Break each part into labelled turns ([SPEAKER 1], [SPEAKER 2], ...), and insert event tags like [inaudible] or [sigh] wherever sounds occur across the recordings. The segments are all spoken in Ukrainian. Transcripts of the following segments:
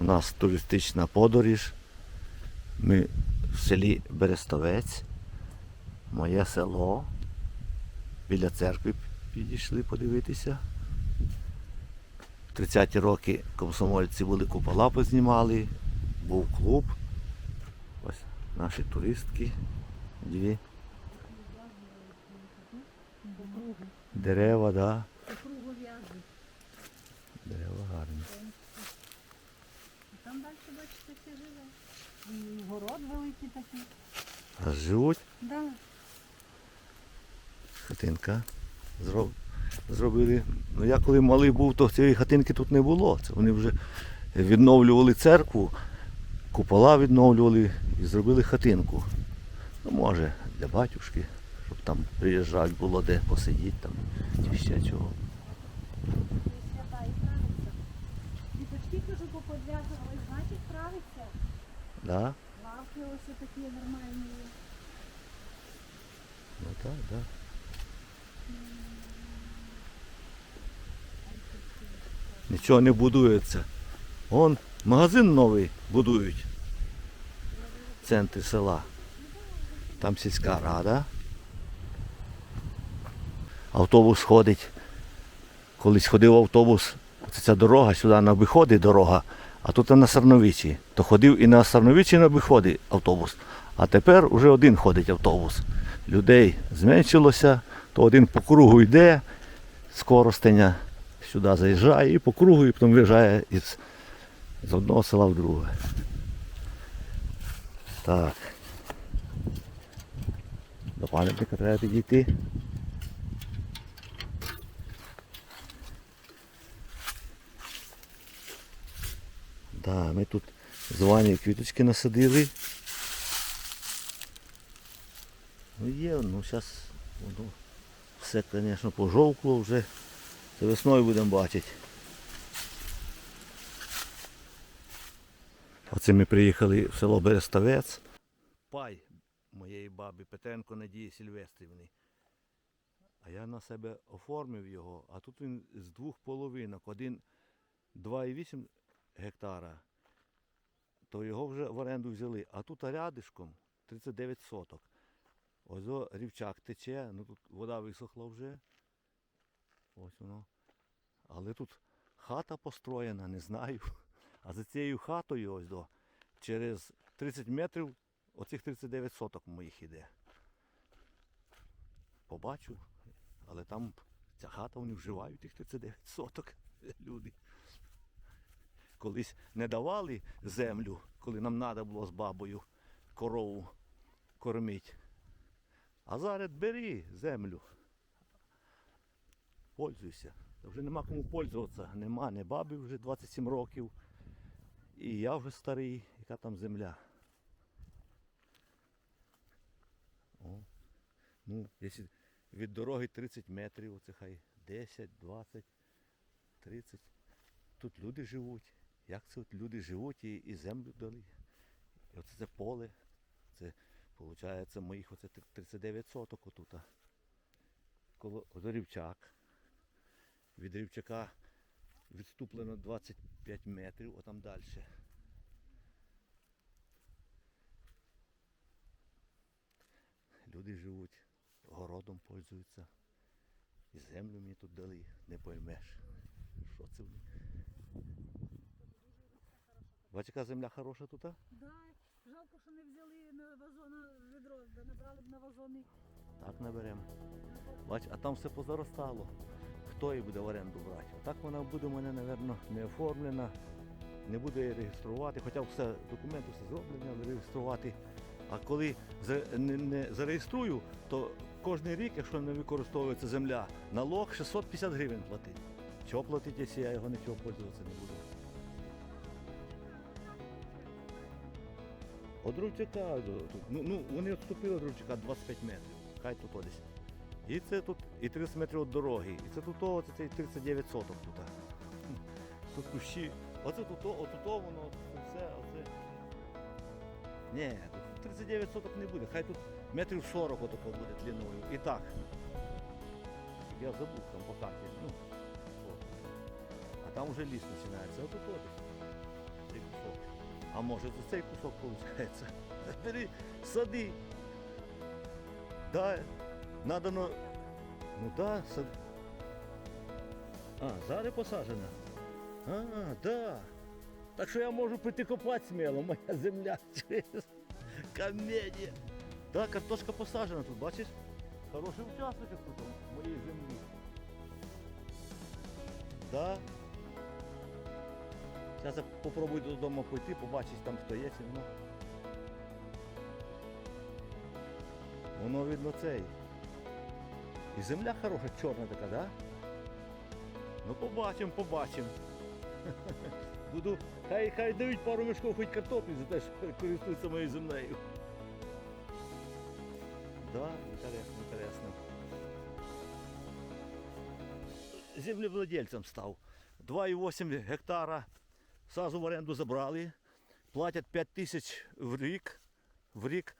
[SPEAKER 1] У нас туристична подорож. Ми в селі Берестовець. Моє село. Біля церкви підійшли подивитися. В 30-ті роки комсомольці були купола познімали, був клуб. Ось наші туристки. Дві. Дерева, да. Дерева гарні.
[SPEAKER 2] Там далі, бачите, всі живе. І город великий такий.
[SPEAKER 1] А живуть
[SPEAKER 2] Да.
[SPEAKER 1] хатинка. Зроб... Зробили. Ну я коли малий був, то цієї хатинки тут не було. Це вони вже відновлювали церкву, купола відновлювали і зробили хатинку. Ну, може, для батюшки, щоб там приїжджати було де посидіти там, чи ще чого.
[SPEAKER 2] Свята і правиться. Діточки, кажу, поподв'язували, значить, правиться.
[SPEAKER 1] Да?
[SPEAKER 2] Лавки ось такі нормальні.
[SPEAKER 1] Ну так, так. Нічого не будується. Вон магазин новий будують. В центрі села. Там сільська рада. Автобус ходить. Колись ходив автобус, це ця дорога, сюди на виходить дорога, а тут на Сарновичі. То ходив і на Сарновичі на виходить автобус. А тепер уже один ходить автобус. Людей зменшилося, то один по кругу йде з сюди заїжджає і по кругу, і потім виїжджає із, з одного села в друге. Так. До пам'ятника треба підійти. Да, ми тут з Ванею квіточки насадили. Ну є, ну зараз воно все, звісно, пожовкло вже. Це весною будемо бачити. Оце ми приїхали в село Берестовець. Пай моєї баби Петренко Надії Сільвестрівни. А я на себе оформив його, а тут він з двох половинок. Один 2,8 гектара, то його вже в оренду взяли. А тут рядишком 39 соток. Ось о, рівчак тече, ну тут вода висохла вже. Ось воно. Але тут хата построєна, не знаю. А за цією хатою ось до через 30 метрів оцих 39 соток моїх іде. Побачу, але там ця хата вони вживають тих 39 соток [laughs] люди. Колись не давали землю, коли нам треба було з бабою корову кормити. А зараз бери землю. Пользуйся. Та вже нема кому пользуватися. Нема, не бабі вже 27 років. І я вже старий, яка там земля. О. Ну, якщо від дороги 30 метрів, оце хай 10, 20, 30. Тут люди живуть. Як це от люди живуть і, і землю дали. І оце це поле. Це виходить моїх оце 39 соток отут. Коло рівчак. Від рівчака відступлено 25 метрів, отам далі. Люди живуть, городом пользуються. І землю мені тут дали, не поймеш. Що це вони? Бачиш, яка земля хороша тут? а?
[SPEAKER 2] Да, жалко, що не взяли на вазона відро, да набрали б на вазони.
[SPEAKER 1] Так наберемо. Бач, а там все позаростало. Хто її буде в оренду брати? Так вона буде у мене, мабуть, не оформлена, не буде її реєструвати, хоча все, документи все зроблені, але реєструвати. А коли не, не зареєструю, то кожен рік, якщо не використовується земля, налог 650 гривень платить. Чого платить, якщо я його нічого пользуватися не буду? От Рувчака, ну, ну, вони відступили від Рувчака 25 метрів. Хай тут десь. І це тут і 30 метрів від дороги. І це тут о, це цей 39 соток тут. Тут кущі. Оце тут, отут воно, все, оце. Ні, тут 39 соток не буде. Хай тут метрів 40 отако буде длиною. І так. Я забув там по карті. Ну, от. А там вже ліс починається. Отут кусок. А може це цей кусок виходить? Бери, сади. Да, надо ну. Да, сад. А, зараз посаджена. А, да. Так що я можу піти копати сміло, моя земля. Комедія. Да, картошка посаджена тут, бачиш? Хороший участок тут моєї землі. Да. Зараз попробую додому пойти, побачити там хто є, чи воно. Воно видно цей. І земля хороша, чорна така, да? Ну побачимо, побачимо. [laughs] Буду, хай, хай дають пару мішків хоч картоплі за те, що користуються моєю землею. Да, інтересно, інтересно. Землевладельцем став. 2,8 гектара сразу в оренду забрали. Платять 5 тисяч в рік. В рік.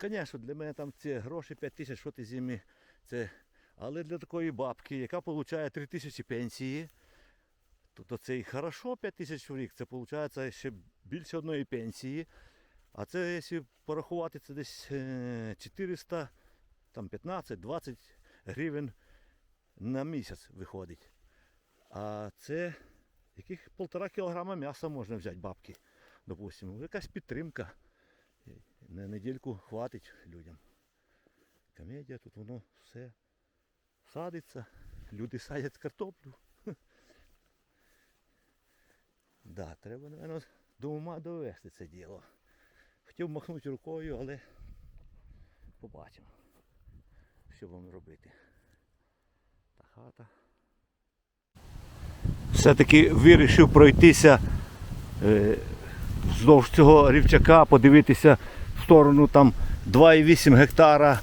[SPEAKER 1] Звісно, для мене там ці гроші 5 тисяч, що ти зимі. Це... Але для такої бабки, яка отримує 3 тисячі пенсії, то, це і хорошо 5 тисяч в рік. Це виходить ще більше одної пенсії. А це, якщо порахувати, це десь е, 400, там 15-20 гривень на місяць виходить. А це яких полтора кілограма м'яса можна взяти бабки. Допустимо. Якась підтримка. На недільку хватить людям. Комедія, тут воно все садиться. Люди садять картоплю. [laughs] Да, треба, напевно, до ума довести це діло. Хотів махнути рукою, але побачимо, що вам робити. Та хата. Все-таки вирішив пройтися е, вздовж цього рівчака, подивитися в сторону там 2,8 гектара.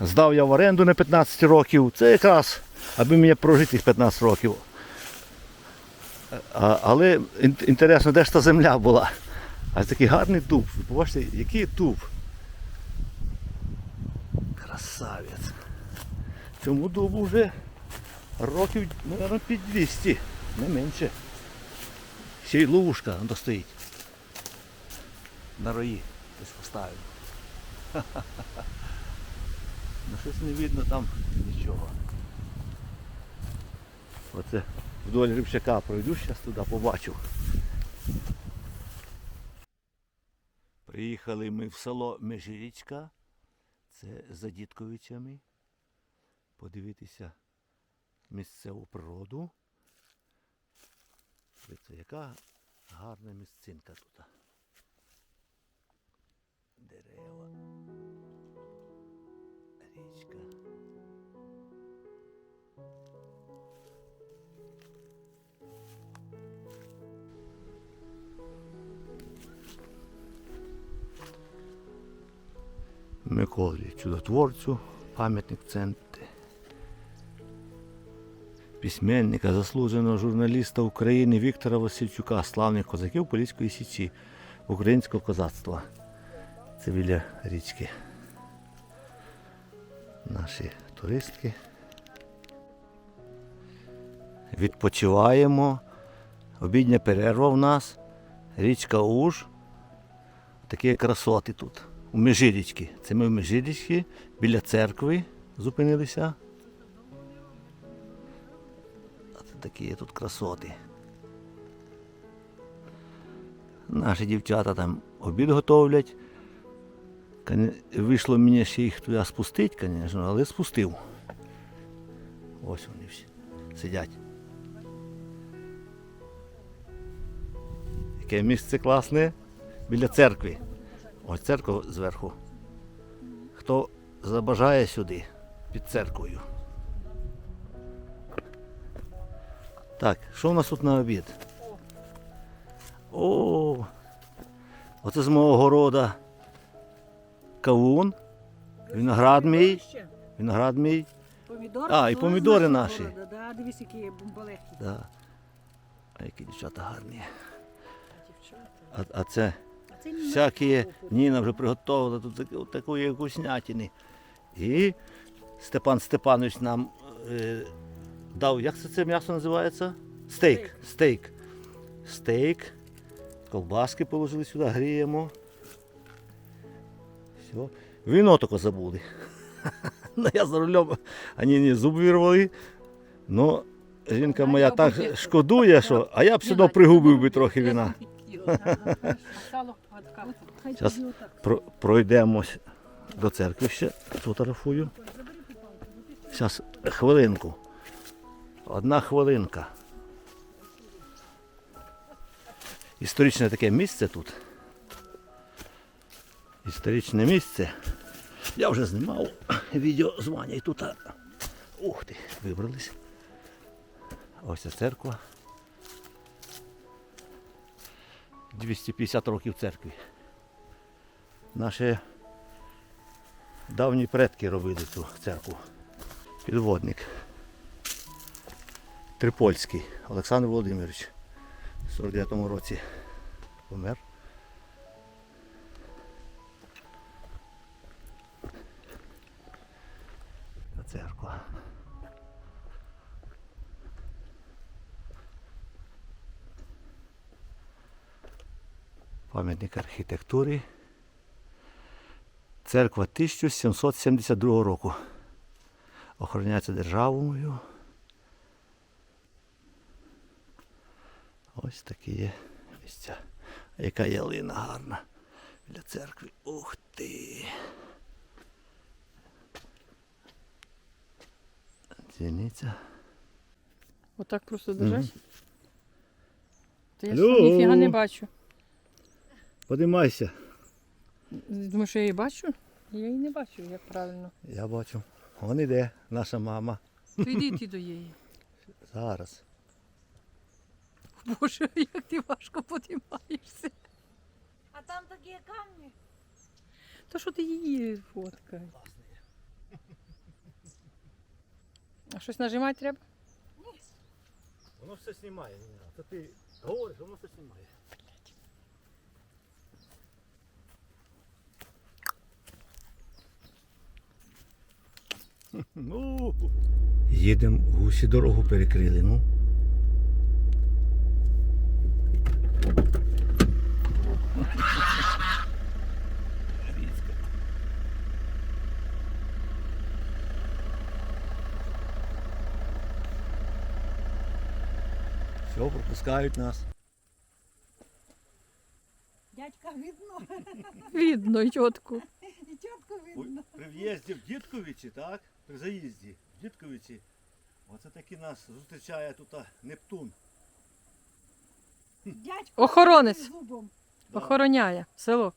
[SPEAKER 1] Здав я в оренду на 15 років. Це якраз, аби мені прожити 15 років. Але інтересно, де ж та земля була. А такий гарний дуб. Ви побачите, який дуб. Красавець. Цьому дубу вже років, мабуть, під 200, не менше. Ще й ловушка стоїть. На рої десь поставив. [laughs] Ну щось не видно там нічого. Оце вдоль рибчака пройду, зараз туди побачу. Приїхали ми в село Межирічка. Це за Дідковичами. Подивитися місцеву природу. Дивіться, яка гарна місцинка тут. Дерева. Річка. Миколі чудотворцю, пам'ятник центри. Письменника, заслуженого журналіста України Віктора Васильчука, славних козаків Поліської Січі, українського козацтва. Це біля річки. Наші туристки. Відпочиваємо. Обідня перерва в нас. Річка Уж. Такі красоти тут. У Межирічці. Це ми в Межирічці, біля церкви зупинилися. Такі тут красоти. Наші дівчата там обід готовлять. Вийшло мені ще їх туди спустити, звісно, але спустив. Ось вони всі сидять. Яке місце класне біля церкви. Ось церква зверху. Хто забажає сюди, під церквою. Так, що в нас тут на обід? О, оце з мого города кавун, виноград мій, виноград мій.
[SPEAKER 2] Помідори.
[SPEAKER 1] А, і помідори наші.
[SPEAKER 2] Да, дивись, які бомбалехи.
[SPEAKER 1] Да. А які дівчата гарні. А, а це всякі. Ніна вже приготувала тут такої вкуснятини. І Степан Степанович нам е, дав, як це, це м'ясо називається? Стейк. Стейк. Стейк. Колбаски положили сюди, гріємо. Все. Віно тільки забули. [laughs] Ну, я за рулем, вони не зуб вирвали. Ну, жінка моя так шкодує, що, а я б сюди пригубив би трохи віна. Про, пройдемось до церкви ще фотографую. Зараз хвилинку. Одна хвилинка. Історичне таке місце тут. Історичне місце. Я вже знімав відео з Ванею тут. Ух ти, вибрались. Ось ця церква. 250 років церкві. Наші давні предки робили цю церкву. Підводник. Трипольський Олександр Володимирович. В 49-му році помер. Та церква. Пам'ятник архітектури. Церква 1772 року. Охороняється державою. Ось такі є місця. А Яка ялина гарна для церкви. Ух ти. Дзвіниця.
[SPEAKER 3] Отак просто держать. Та я
[SPEAKER 1] Алло.
[SPEAKER 3] ж ніфіга не бачу.
[SPEAKER 1] Подимайся.
[SPEAKER 3] Думаю, що я її бачу? Я її не бачу, як правильно.
[SPEAKER 1] Я бачу. Вон іде наша мама.
[SPEAKER 3] То йди ти до її.
[SPEAKER 1] Зараз.
[SPEAKER 3] Боже, [laughs] як ти важко подимаєшся.
[SPEAKER 2] А там такі камні.
[SPEAKER 3] То що ти її фоткаєш? А щось нажимати треба? Ні.
[SPEAKER 1] Воно все знімає. Це ти говориш, воно все знімає. Ну. Їдемо, гусі дорогу перекрили, ну. Все, пропускають нас.
[SPEAKER 2] Дядька видно.
[SPEAKER 3] Видно, чітко.
[SPEAKER 2] І чітко видно.
[SPEAKER 1] При в'їзді в Дідковичі, так? При заїзді в Дідковичі. Оце таки нас зустрічає тут Нептун.
[SPEAKER 2] Дядько
[SPEAKER 3] Охоронець.
[SPEAKER 2] з зубом.
[SPEAKER 1] Да.
[SPEAKER 3] Охороняє село.